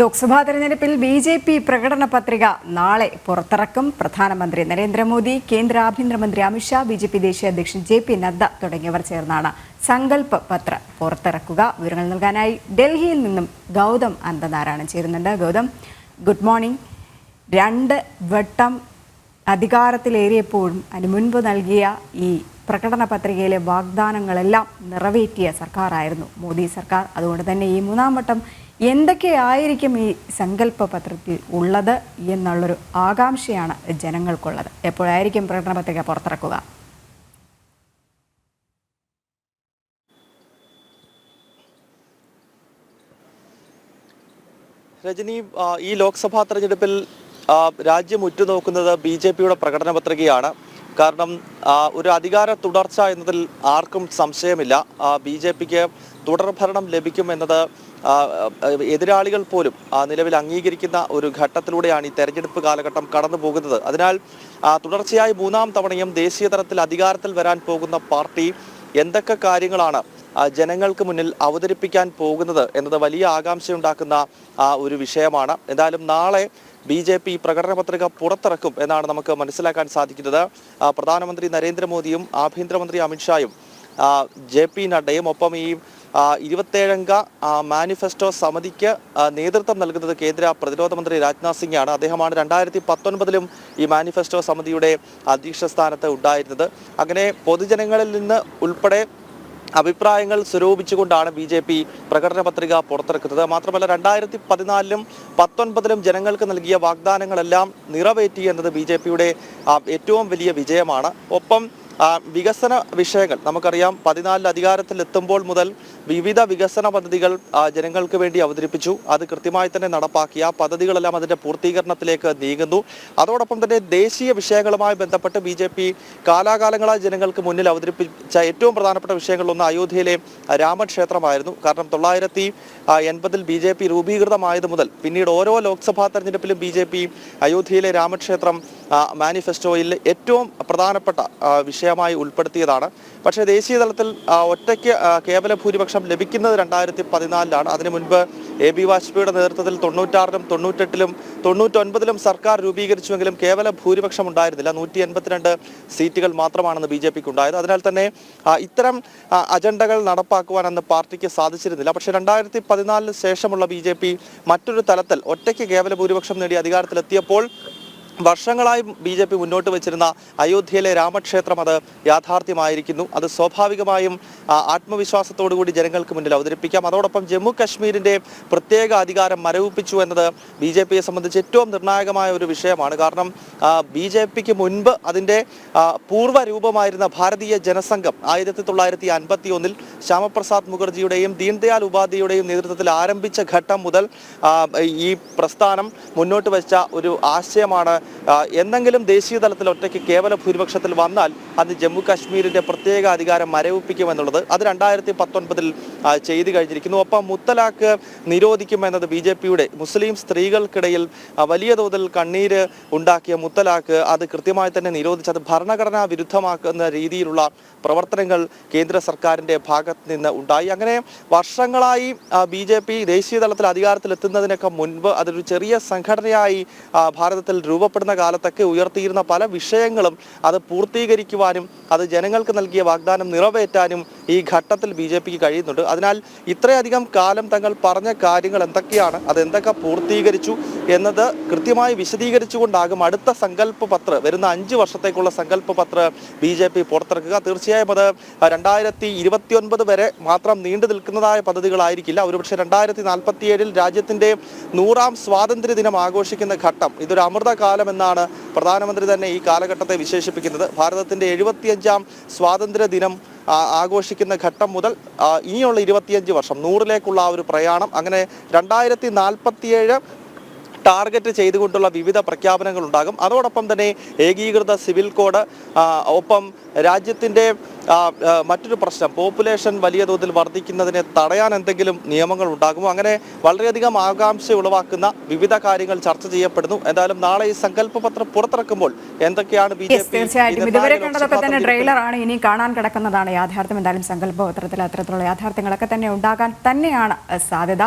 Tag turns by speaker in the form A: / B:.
A: ലോക്സഭാ തെരഞ്ഞെടുപ്പിൽ B J P പ്രകടന പത്രിക നാളെ പുറത്തിറക്കും. പ്രധാനമന്ത്രി നരേന്ദ്രമോദി കേന്ദ്ര ആഭ്യന്തരമന്ത്രി അമിത്ഷാ ബി ജെ പി ദേശീയ അധ്യക്ഷൻ ജെ പി നദ്ദ തുടങ്ങിയവർ ചേർന്നാണ് സങ്കല്പ പത്ര പുറത്തിറക്കുക. വിവരങ്ങൾ നൽകാനായി ഡൽഹിയിൽ നിന്നും ഗൗതം അന്തനാരായണൻ ചേരുന്നുണ്ട്. Gautham good morning. രണ്ട് വട്ടം അധികാരത്തിലേറിയപ്പോഴും അതിന് മുൻപ് നൽകിയ ഈ പ്രകടന പത്രികയിലെ വാഗ്ദാനങ്ങളെല്ലാം നിറവേറ്റിയ സർക്കാരായിരുന്നു മോദി സർക്കാർ. അതുകൊണ്ട് തന്നെ ഈ മൂന്നാം വട്ടം എന്തൊക്കെയായിരിക്കും ഈ സങ്കല്പ പത്രത്തിൽ ഉള്ളത് എന്നുള്ളൊരു ആകാംക്ഷയാണ് ജനങ്ങൾക്കുള്ളത്. എപ്പോഴായിരിക്കും പ്രകടന പത്രിക പുറത്തിറക്കുക?
B: രജനി ഈ ലോക്സഭാ തെരഞ്ഞെടുപ്പിൽ രാജ്യം ഉറ്റുനോക്കുന്നത് ബി ജെ പിയുടെ പ്രകടന പത്രികയാണ് കാരണം ഒരു അധികാര തുടർച്ച എന്നതിൽ ആർക്കും സംശയമില്ല. ബി ജെ പിക്ക് തുടർഭരണം ലഭിക്കുമെന്നത് എതിരാളികൾ പോലും നിലവിൽ അംഗീകരിക്കുന്ന ഒരു ഘട്ടത്തിലൂടെയാണ് ഈ തെരഞ്ഞെടുപ്പ് കാലഘട്ടം കടന്നു പോകുന്നത്. അതിനാൽ തുടർച്ചയായി മൂന്നാം തവണയും ദേശീയ തലത്തിൽ അധികാരത്തിൽ വരാൻ പോകുന്ന പാർട്ടി എന്തൊക്കെ കാര്യങ്ങളാണ് ജനങ്ങൾക്ക് മുന്നിൽ അവതരിപ്പിക്കാൻ പോകുന്നത് എന്നത് വലിയ ആകാംക്ഷയുണ്ടാക്കുന്ന ഒരു വിഷയമാണ്. എന്തായാലും നാളെ ബി ജെ പി പ്രകടന പത്രിക പുറത്തിറക്കും എന്നാണ് നമുക്ക് മനസ്സിലാക്കാൻ സാധിക്കുന്നത്. പ്രധാനമന്ത്രി നരേന്ദ്രമോദിയും ആഭ്യന്തരമന്ത്രി അമിത്ഷായും ജെ പി നഡ്ഡയും ഒപ്പം ഈ ഇരുപത്തേഴംഗ മാനിഫെസ്റ്റോ സമിതിക്ക് നേതൃത്വം നൽകുന്നത് കേന്ദ്ര പ്രതിരോധ മന്ത്രി രാജ്നാഥ് സിംഗാണ്. അദ്ദേഹമാണ് രണ്ടായിരത്തി പത്തൊൻപതിലും ഈ മാനിഫെസ്റ്റോ സമിതിയുടെ അധ്യക്ഷ സ്ഥാനത്ത് ഉണ്ടായിരുന്നത്. അങ്ങനെ പൊതുജനങ്ങളിൽ നിന്ന് ഉൾപ്പെടെ അഭിപ്രായങ്ങൾ സ്വരൂപിച്ചുകൊണ്ടാണ് ബി ജെ പി പ്രകടന പത്രിക പുറത്തിറക്കുന്നത്. മാത്രമല്ല രണ്ടായിരത്തി പതിനാലിലും പത്തൊൻപതിലും ജനങ്ങൾക്ക് നൽകിയ വാഗ്ദാനങ്ങളെല്ലാം നിറവേറ്റി എന്നത് ബി ജെ പിയുടെ ഏറ്റവും വലിയ വിജയമാണ്. ഒപ്പം വികസന വിഷയങ്ങൾ നമുക്കറിയാം പതിനാലിൽ അധികാരത്തിൽ എത്തുമ്പോൾ മുതൽ വിവിധ വികസന പദ്ധതികൾ ജനങ്ങൾക്ക് വേണ്ടി അവതരിപ്പിച്ചു. അത് കൃത്യമായി തന്നെ നടപ്പാക്കി. ആ പദ്ധതികളെല്ലാം അതിന്റെ പൂർത്തീകരണത്തിലേക്ക് നീങ്ങുന്നു. അതോടൊപ്പം തന്നെ ദേശീയ വിഷയങ്ങളുമായി ബന്ധപ്പെട്ട് ബി ജെ പി കാലാകാലങ്ങളായി ജനങ്ങൾക്ക് മുന്നിൽ അവതരിപ്പിച്ച ഏറ്റവും പ്രധാനപ്പെട്ട വിഷയങ്ങളിലൊന്ന് അയോധ്യയിലെ രാമക്ഷേത്രമായിരുന്നു കാരണം തൊള്ളായിരത്തി എൺപതിൽ ബി ജെ പി രൂപീകൃതമായത് മുതൽ പിന്നീട് ഓരോ ലോക്സഭാ തെരഞ്ഞെടുപ്പിലും ബി ജെ പി അയോധ്യയിലെ രാമക്ഷേത്രം മാനിഫെസ്റ്റോയിൽ ഏറ്റവും പ്രധാനപ്പെട്ട ആ, വിഷയമായി ഉൾപ്പെടുത്തിയതാണ്. പക്ഷേ ദേശീയ തലത്തിൽ ഒറ്റയ്ക്ക് കേവല ഭൂരിപക്ഷം ലഭിക്കുന്നത് രണ്ടായിരത്തി പതിനാലിലാണ് അതിനു മുൻപ് എ ബി വാജ്പേയിയുടെ നേതൃത്വത്തിൽ തൊണ്ണൂറ്റാറിലും തൊണ്ണൂറ്റെട്ടിലും തൊണ്ണൂറ്റൊൻപതിലും സർക്കാർ രൂപീകരിച്ചുവെങ്കിലും കേവല ഭൂരിപക്ഷം ഉണ്ടായിരുന്നില്ല. നൂറ്റി എൺപത്തിരണ്ട് സീറ്റുകൾ മാത്രമാണെന്ന് ബി ജെ പിക്ക് ഉണ്ടായത് അതിനാൽ തന്നെ ഇത്തരം അജണ്ടകൾ നടപ്പാക്കുവാൻ അന്ന് പാർട്ടിക്ക് സാധിച്ചിരുന്നില്ല. പക്ഷേ രണ്ടായിരത്തി പതിനാലിന് ശേഷമുള്ള ബി ജെ പി മറ്റൊരു തലത്തിൽ ഒറ്റയ്ക്ക് കേവല ഭൂരിപക്ഷം നേടി അധികാരത്തിലെത്തിയപ്പോൾ വർഷങ്ങളായി ബി ജെ പി മുന്നോട്ട് വെച്ചിരുന്ന അയോധ്യയിലെ രാമക്ഷേത്രം അത് യാഥാർത്ഥ്യമായിരിക്കുന്നു. അത് സ്വാഭാവികമായും ആത്മവിശ്വാസത്തോടുകൂടി ആത്മവിശ്വാസത്തോടു കൂടി ജനങ്ങൾക്ക് മുന്നിൽ അവതരിപ്പിക്കാം. അതോടൊപ്പം ജമ്മു കശ്മീരിന്റെ പ്രത്യേക അധികാരം മരവിപ്പിച്ചു എന്നത് ബി ജെ പിയെ സംബന്ധിച്ച് ഏറ്റവും നിർണായകമായ ഒരു വിഷയമാണ്. കാരണം ബി ജെ പിക്ക് മുൻപ് അതിന്റെ പൂർവ രൂപമായിരുന്ന ഭാരതീയ ജനസംഘം ആയിരത്തി തൊള്ളായിരത്തി അൻപത്തി ഒന്നിൽ ശ്യാമപ്രസാദ് മുഖർജിയുടെയും ദീൻദയാൽ ഉപാധ്യയുടെയും നേതൃത്വത്തിൽ ആരംഭിച്ച ഘട്ടം മുതൽ ഈ പ്രസ്ഥാനം മുന്നോട്ട് വെച്ച ഒരു ആശയമാണ് എന്തെങ്കിലും ദേശീയ തലത്തിൽ ഒറ്റയ്ക്ക് കേവല ഭൂരിപക്ഷത്തിൽ വന്നാൽ അത് ജമ്മു കാശ്മീരിന്റെ പ്രത്യേക അധികാരം മരവിപ്പിക്കുമെന്നുള്ളത് അത് രണ്ടായിരത്തി പത്തൊൻപതിൽ ചെയ്തു കഴിഞ്ഞിരിക്കുന്നു. ഒപ്പം മുത്തലാഖ് നിരോധിക്കുമെന്നത് ബി ജെ പിയുടെ മുസ്ലിം സ്ത്രീകൾക്കിടയിൽ വലിയ തോതിൽ കണ്ണീര് ഉണ്ടാക്കിയ മുത്തലാഖ് അത് കൃത്യമായി തന്നെ നിരോധിച്ച് അത് ഭരണഘടനാ വിരുദ്ധമാക്കുന്ന രീതിയിലുള്ള പ്രവർത്തനങ്ങൾ കേന്ദ്ര സർക്കാരിന്റെ ഭാഗത്ത് നിന്ന് ഉണ്ടായി. അങ്ങനെ വർഷങ്ങളായി ബി ജെ പി ദേശീയ തലത്തിൽ അധികാരത്തിലെത്തുന്നതിനൊക്കെ മുൻപ് അതൊരു ചെറിയ സംഘടനയായി ഭാരതത്തിൽ ഭാരതത്തിൽ രൂപപ്പെടുന്ന കാലത്തൊക്കെ ഉയർത്തിയിരുന്ന പല വിഷയങ്ങളും അത് പൂർത്തീകരിക്കുവാനും അത് ജനങ്ങൾക്ക് നൽകിയ വാഗ്ദാനം നിറവേറ്റാനും ഈ ഘട്ടത്തിൽ ബി ജെ പിക്ക് കഴിയുന്നുണ്ട്. അതിനാൽ ഇത്രയധികം കാലം തങ്ങൾ പറഞ്ഞ കാര്യങ്ങൾ എന്തൊക്കെയാണ് അത് എന്തൊക്കെ പൂർത്തീകരിച്ചു എന്നത് കൃത്യമായി വിശദീകരിച്ചുകൊണ്ടാകും അടുത്ത സങ്കല്പ പത്ര വരുന്ന അഞ്ച് വർഷത്തേക്കുള്ള സങ്കല്പ പത്ര ബി ജെ പി പുറത്തിറക്കുക. തീർച്ചയായും അത് രണ്ടായിരത്തി ഇരുപത്തിയൊൻപത് വരെ മാത്രം നീണ്ടു നിൽക്കുന്നതായ പദ്ധതികളായിരിക്കില്ല. ഒരുപക്ഷെ രണ്ടായിരത്തി നാൽപ്പത്തിയേഴിൽ രാജ്യത്തിന്റെ നൂറാം സ്വാതന്ത്ര്യ ദിനം ആഘോഷിക്കുന്ന ഘട്ടം ഇതൊരു അമൃതകാലം എന്നാണ് പ്രധാനമന്ത്രി തന്നെ ഈ കാലഘട്ടത്തെ വിശേഷിപ്പിക്കുന്നത്. ഭാരതത്തിന്റെ എഴുപത്തിയഞ്ചാം സ്വാതന്ത്ര്യ ദിനം ആഘോഷിക്കുന്ന ഘട്ടം മുതൽ ഇനിയുള്ള ഇരുപത്തിയഞ്ച് വർഷം നൂറിലേക്കുള്ള ആ ഒരു പ്രയാണം. അങ്ങനെ രണ്ടായിരത്തി നാൽപ്പത്തിയേഴ് ടാർഗറ്റ് ചെയ്തുകൊണ്ടുള്ള വിവിധ പ്രഖ്യാപനങ്ങൾ ഉണ്ടാകും അതോടൊപ്പം തന്നെ ഏകീകൃത സിവിൽ കോഡ് ഒപ്പം രാജ്യത്തിന്റെ മറ്റൊരു പ്രശ്നം പോപ്പുലേഷൻ വലിയ തോതിൽ വർദ്ധിക്കുന്നതിനെ തടയാൻ എന്തെങ്കിലും നിയമങ്ങൾ ഉണ്ടാകുമോ? അങ്ങനെ വളരെയധികം ആകാംക്ഷ ഉളവാക്കുന്ന വിവിധ കാര്യങ്ങൾ ചർച്ച ചെയ്യപ്പെടുന്നു. എന്തായാലും നാളെ ഈ സങ്കല്പ പത്രം പുറത്തിറക്കുമ്പോൾ എന്തൊക്കെയാണ് ബി ജെ
A: പി തീർച്ചയായിട്ടും. ഇതുവരെ കണ്ടതൊക്കെ തന്നെ ട്രെയിലറാണ് ഇനി കാണാൻ കിടക്കുന്നതാണ് യാഥാർത്ഥ്യം. എന്തായാലും സങ്കല്പ പത്രത്തിൽ അത്തരത്തിലുള്ള യാഥാർത്ഥ്യങ്ങളൊക്കെ തന്നെ ഉണ്ടാകാൻ തന്നെയാണ് സാധ്യത.